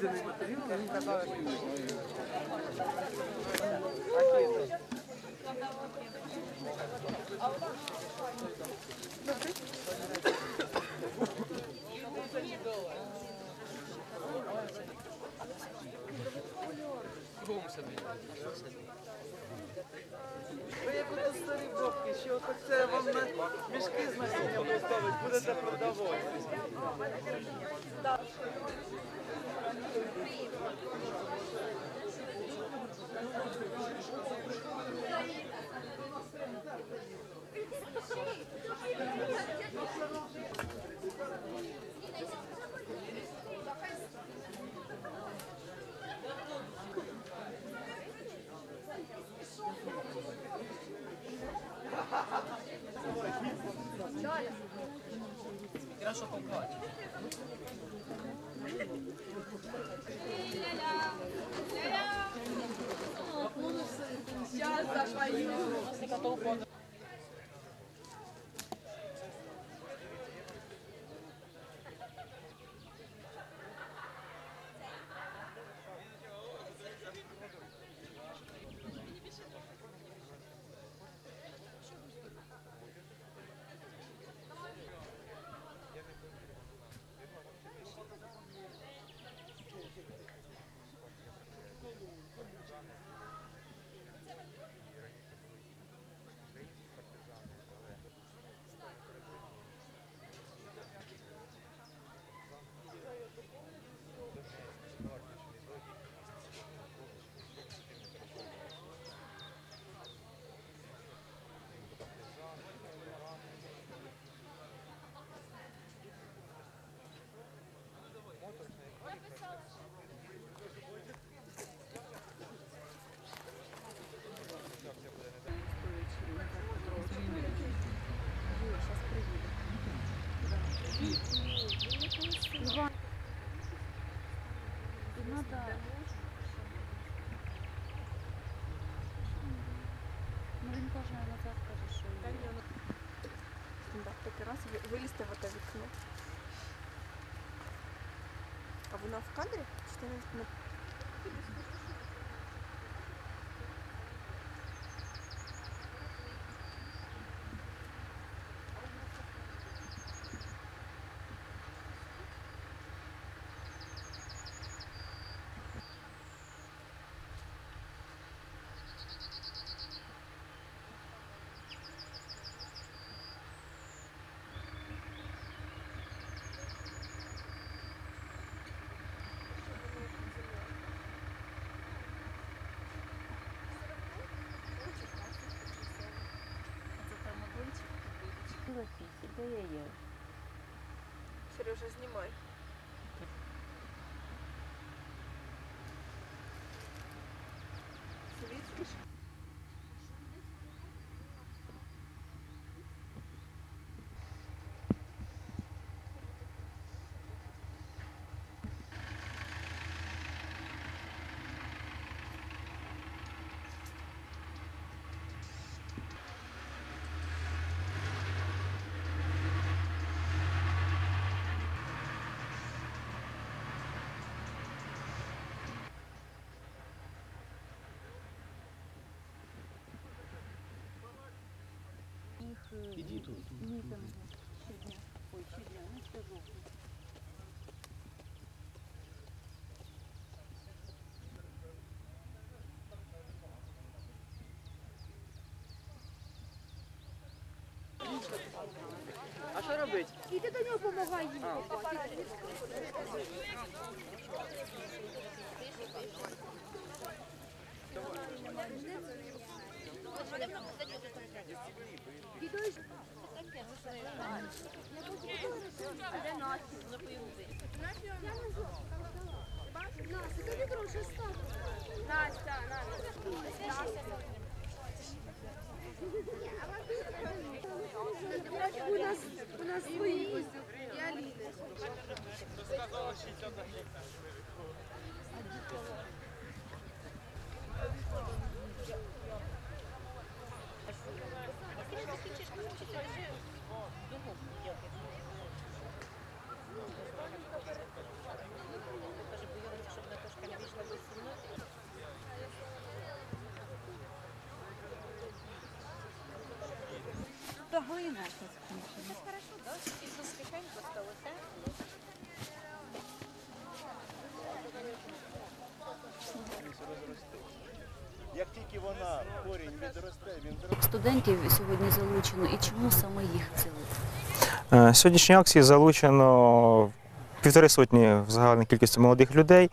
Обрізаний матеріал, він казав, Ви як ото старі бабки, що отак це вам на мішки з насінням. Поставить, будете продавати. Ну вилізти в те вікно. А вона в кадрі? Чи ти не Де я є? Сережа, знімай. Світиш? Іди тут. Ні, там щодня. Ой, щодня, не скажу. А що робити? Іди до нього допомагай Їм. Настя, тобі гроші став. Настя, Настя. У нас, у нас свої. І Аліни. Та глина якась кончена. Як тільки вона корінь відросте, він Студентів сьогодні залучено і чому саме їх взяли? Е, Сьогоднішній акції залучено півтори сотні в загальній кількості молодих людей.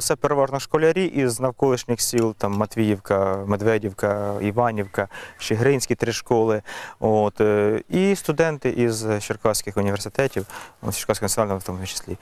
Це переважно школярі із навколишніх сіл, там Матвіївка, Медведівка, Іванівка, Щегринські три школи. От, е, і студенти із Черкаських університетів, Черкаського національного в тому числі.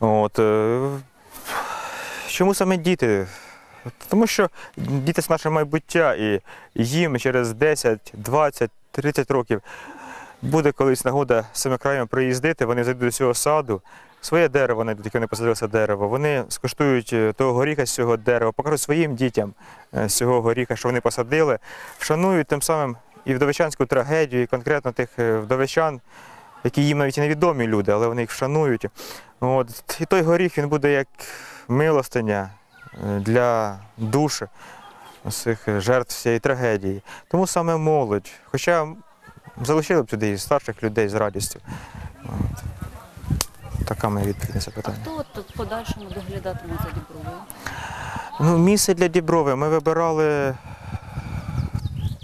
От, е, чому саме діти? Тому що діти це наше майбуття, і їм через 10, 20, 30 років буде колись нагода цими краями приїздити, вони зайдуть до цього саду, своє дерево знайдуть, яке вони посадилося дерево. Вони скуштують е, того горіха з цього дерева, покажуть своїм дітям е, з цього горіха, що вони посадили, вшанують тим самим і вдовичанську трагедію, і конкретно тих е, вдовичан, які їм навіть і невідомі люди, але вони їх вшанують. От. І той горіх він буде як милостиня для душі цих жертв цієї трагедії. Тому саме молодь. Хоча залишили б сюди і старших людей з радістю. От. Така моя відповідь на це А хто от тут в подальшому доглядатиме за Дібровою? Ну, місце для Діброви ми вибирали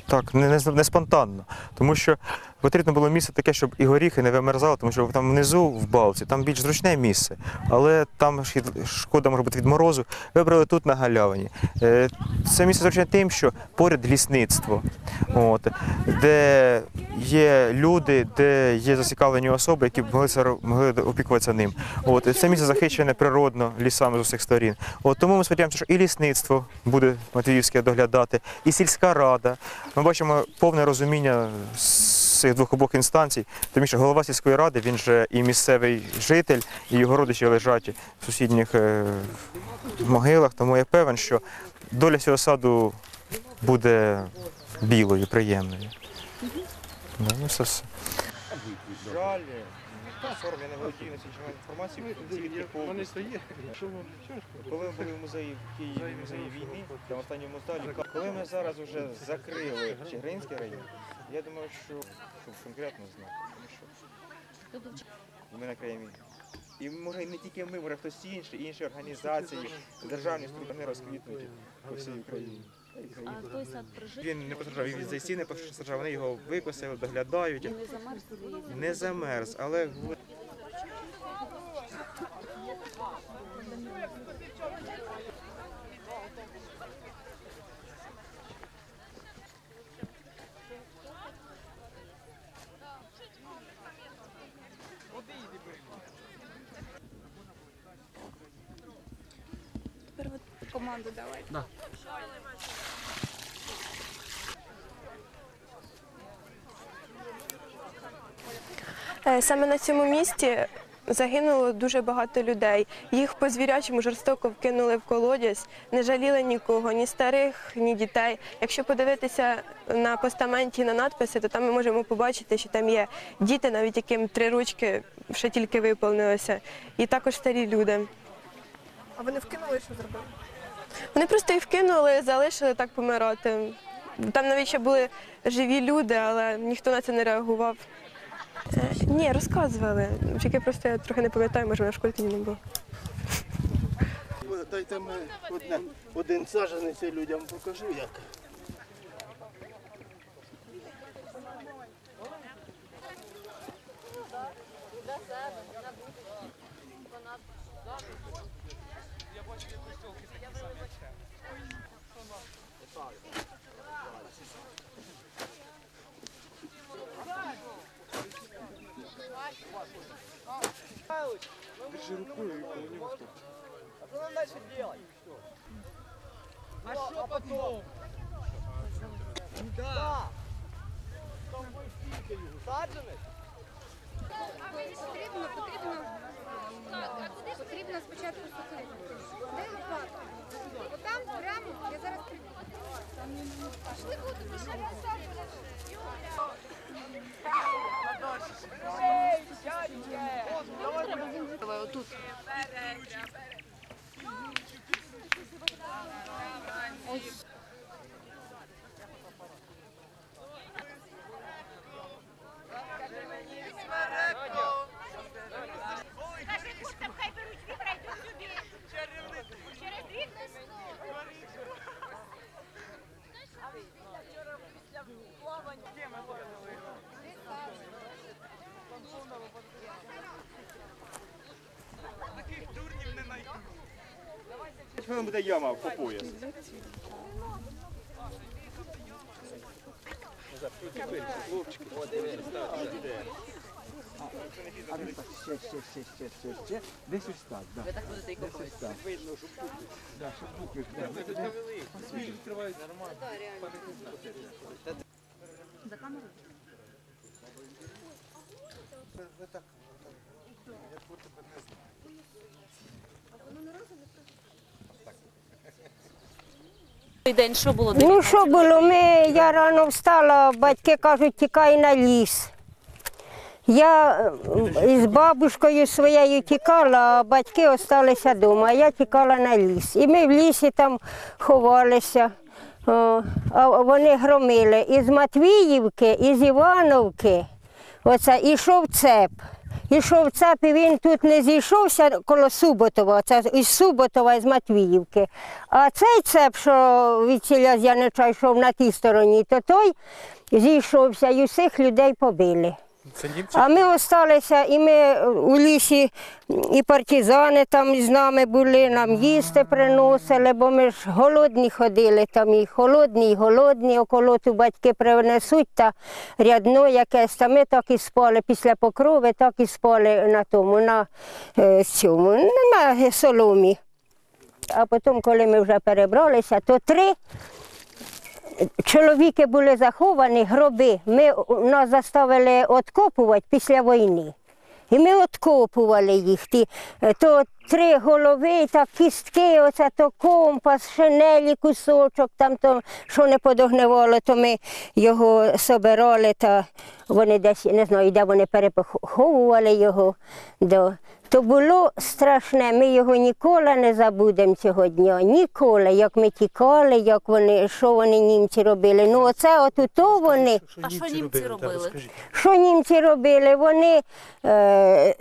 так, не, не, не спонтанно, тому що потрібно було місце таке, щоб і горіхи не вимерзали, тому що там внизу в балці там більш зручне місце, але там шкода може бути від морозу. Вибрали тут на галявині. Е, Це місце зручне тим, що поряд лісництво, от, де є люди, де є зацікавлені особи, які могли, могли опікуватися ним. От, це місце захищене природно лісами з усіх сторін. От, тому ми сподіваємося, що і лісництво буде Матвіївське доглядати, і сільська рада. Ми бачимо повне розуміння цих двох обох інстанцій, тому що голова сільської ради, він же і місцевий житель, і його родичі лежать в сусідніх е, могилах. Тому я певен, що доля цього саду буде білою, приємною. Да, ну, це все. Жаль, сором, я не володію національною інформацією. Що ви? Коли ми були в музеї в Києві, в музеї війни, там останньому залі, коли ми зараз вже закрили Чигиринський район, я думаю, що щоб конкретно знати, тому що ми на краї. І може не тільки ми, може хтось інший, інші організації, державні структури розквітнуть по всій Україні. А той сад прижив Він не постраждав, він зайсі не постраждав, вони його викосили, доглядають. Не замерз, але команду давайте. Е, Саме на цьому місці загинуло дуже багато людей. Їх по звірячому жорстоко вкинули в колодязь, не жаліли нікого, ні старих, ні дітей. Якщо подивитися на постаменті на надписи, то там ми можемо побачити, що там є діти, навіть яким три ручки ще тільки виповнилося, і також старі люди. А вони вкинули, що зробили? Вони просто їх вкинули, залишили так помирати. Там навіть ще були живі люди, але ніхто на це не реагував. Е, Ні, розказували. Тільки просто я трохи не пам'ятаю, може, я в школі тоді не було. Дайте ми одне, один саженець людям покажу, як. А что нам дальше делать? А что потом? Да. Саджанець? Потрібно, потрібно, потрібно спочатку сухити. Де лопата? Отам прямо, я зараз прийду. Пішли буду, пішли Ей, дядьке! отут. Ось. Мене буде яма по пояс. Ще, ще, ще, ще, ще, ще. Десь ось так, да. Ви так будете і копати. Так. Видно, букви. Да, щоб букви. да. За камерою? День що було? Ну що було? Ми, я рано встала, батьки кажуть, тікай на ліс. Я із бабушкою своєю тікала, а батьки залишилися вдома, а я тікала на ліс. І ми в лісі там ховалися, а вони громили. Із Матвіївки, із Івановки, оце ішов цеп. Ішов цеп, і він тут не зійшовся коло Суботова, це із Суботова, із Матвіївки. А цей цеп, що від ціля Янича йшов на тій стороні, то той зійшовся і усіх людей побили. А ми залишилися, і ми у лісі, і партизани там з нами були, нам їсти приносили, бо ми ж голодні ходили там, і холодні, і голодні, околоту батьки принесуть та рядно якесь. Та ми так і спали після покрови, так і спали на тому, на е, цьому, на соломі. А потім, коли ми вже перебралися, то три чоловіки були заховані, гроби. Ми нас заставили відкопувати після війни. І ми відкопували їх. Ті, е, то три голови, та кістки, оце то компас, шинелі, кусочок, там то, що не подогнивало, то ми його собирали, та вони десь, не знаю, де вони перепоховували його. До. То було страшне, ми його ніколи не забудемо цього дня. Ніколи, як ми тікали, як вони, що вони німці робили. Ну оце от то вони. А що німці робили? Що німці робили? Вони е,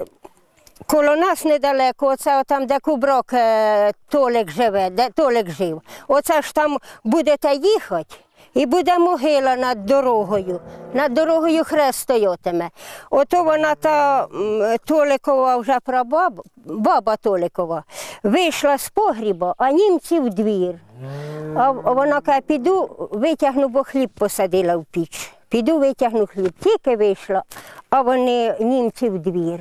коло нас недалеко, оце там, де куброк е, Толик живе, де Толик жив. Оце ж там будете їхати. І буде могила над дорогою. Над дорогою хрест стоятиме. Ото вона та Толикова вже прабаба, баба Толикова, вийшла з погріба, а німці в двір. А вона каже, піду витягну, бо хліб посадила в піч. Піду витягну хліб. Тільки вийшла, а вони німці в двір.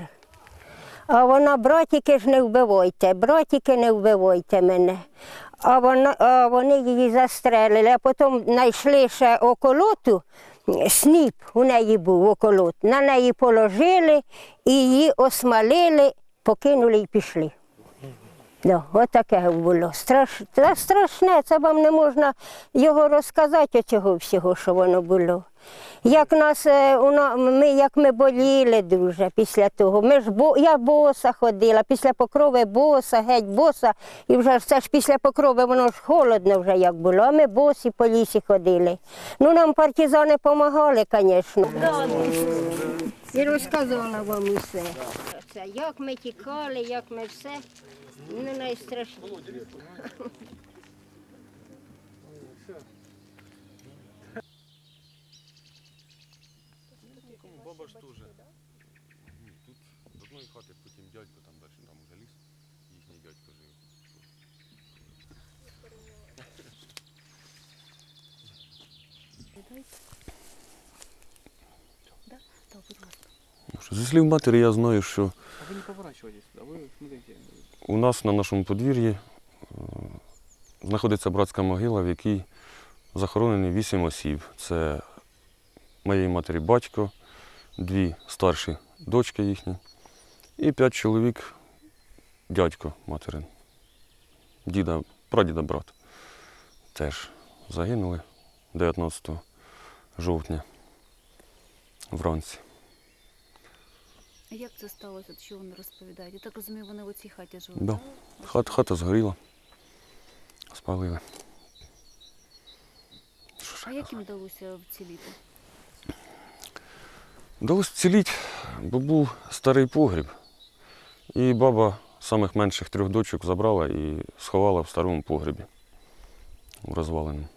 А вона, братіки ж не вбивайте, братіки не вбивайте мене. А, вона, а вони її застрелили, а потім знайшли ще околоту, сніп у неї був околот. На неї положили і її осмалили, покинули і пішли. Да, от таке було. Страш... Це страшне, це вам не можна його розказати, оцього всього, що воно було. Як нас, е, ми, як ми боліли дуже після того. Ми ж бо, я боса ходила, після покрови боса, геть боса. І вже це ж після покрови воно ж холодно вже як було, а ми босі по лісі ходили. Ну нам партизани допомагали, звісно. І розказала вам усе. Як ми тікали, як ми все. Ну, найстрашніше. Баба ж теж. Ні, тут з одної хати, потім дядько там далі, там уже ліс, їхній дядько жив. Зі слів матері я знаю, що у нас на нашому подвір'ї е, знаходиться братська могила, в якій захоронені вісім осіб. Це моєї матері батько, дві старші дочки їхні і п'ять чоловік дядько материн. Діда, прадіда брат. Теж загинули 19 жовтня вранці. А як це сталося? От Що вони розповідають? Я так розумію, вони в цій хаті жили. Да. Хат, хата згоріла. Спалили. А як їм вдалося вціліти? Вдалося вціліть, бо був старий погріб. І баба самих менших трьох дочок забрала і сховала в старому погребі. В розваленому.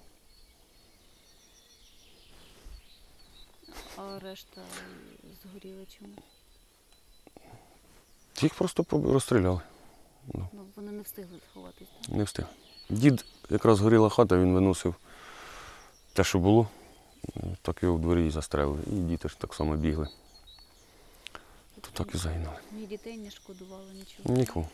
А решта згоріли чому? Їх просто розстріляли. Ну. Ну, вони не встигли сховатись. Не встиг. Дід якраз горіла хата, він виносив те, що було, так його в дворі і застрелили. І діти ж так само бігли. То так і загинули. Ні дітей не шкодували, нічого. Нікого.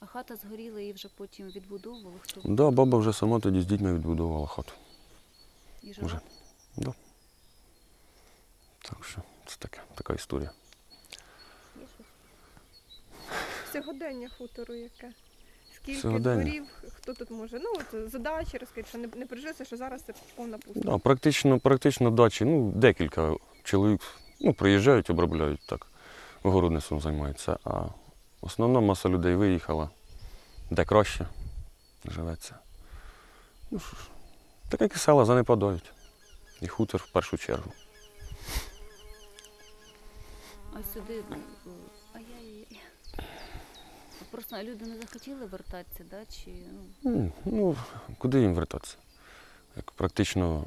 А хата згоріла і вже потім відбудовували. Хто Да, баба вже сама тоді з дітьми відбудувала хату. і жила? Вже. Да. Так що це таке, така історія. Сьогодення хутору яке? Скільки Сьогодення? дворів, хто тут може? Ну, от задачі розкажіть, що не, не пережився, що зараз це повна пуста. Да, практично, практично дачі, ну, декілька чоловік ну, приїжджають, обробляють так, огородництвом займаються. А основна маса людей виїхала, де краще живеться. Ну, що ж, так як і села занепадають. І хутор в першу чергу. А сюди. Просто люди не захотіли вертатися, да? чи ну, Ну, куди їм вертатися? Як практично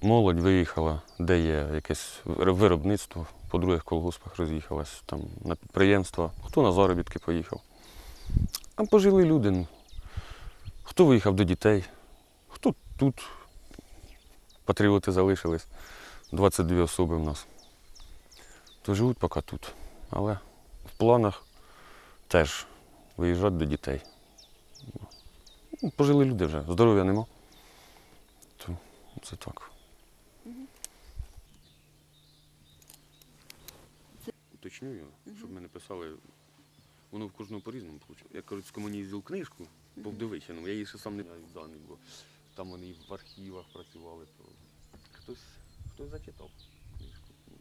молодь виїхала, де є якесь виробництво, по других колгоспах роз'їхалась, там на підприємства, хто на заробітки поїхав. А пожили люди. ну. Хто виїхав до дітей, хто тут. Патріоти залишились. 22 особи в нас. То живуть поки тут. Але в планах теж виїжджати до дітей. Ну, Пожили люди вже, здоров'я нема. То це так. Уточнюю, щоб ми не писали. Воно в кожного по-різному вийшло. Я кажуть, з комунізів книжку по Вдовичиному, я її ще сам не знаю бо там вони і в архівах працювали, то хтось, хтось зачитав книжку. Ну,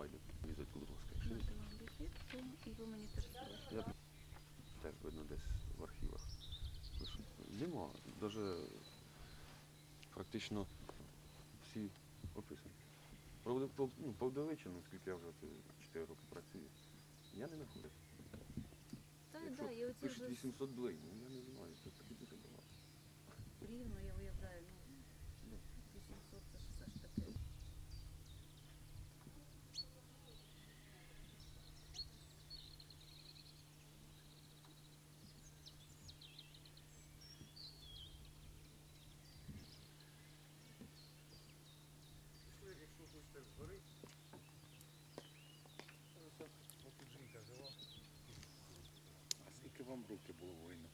Найде, візить, будь ласка, і ви мені теж. Я теж видно десь в архівах. Нема, навіть практично всі описані. Ну, по Вдовичину, оскільки я вже 4 роки працюю, я не знаходив. Так, Якщо так, і оці пишуть вже 800 блин, ну я не знаю, це таки дуже багато. рівно, я уявляю, ну, 800 це ж все ж таки. А років було воїну?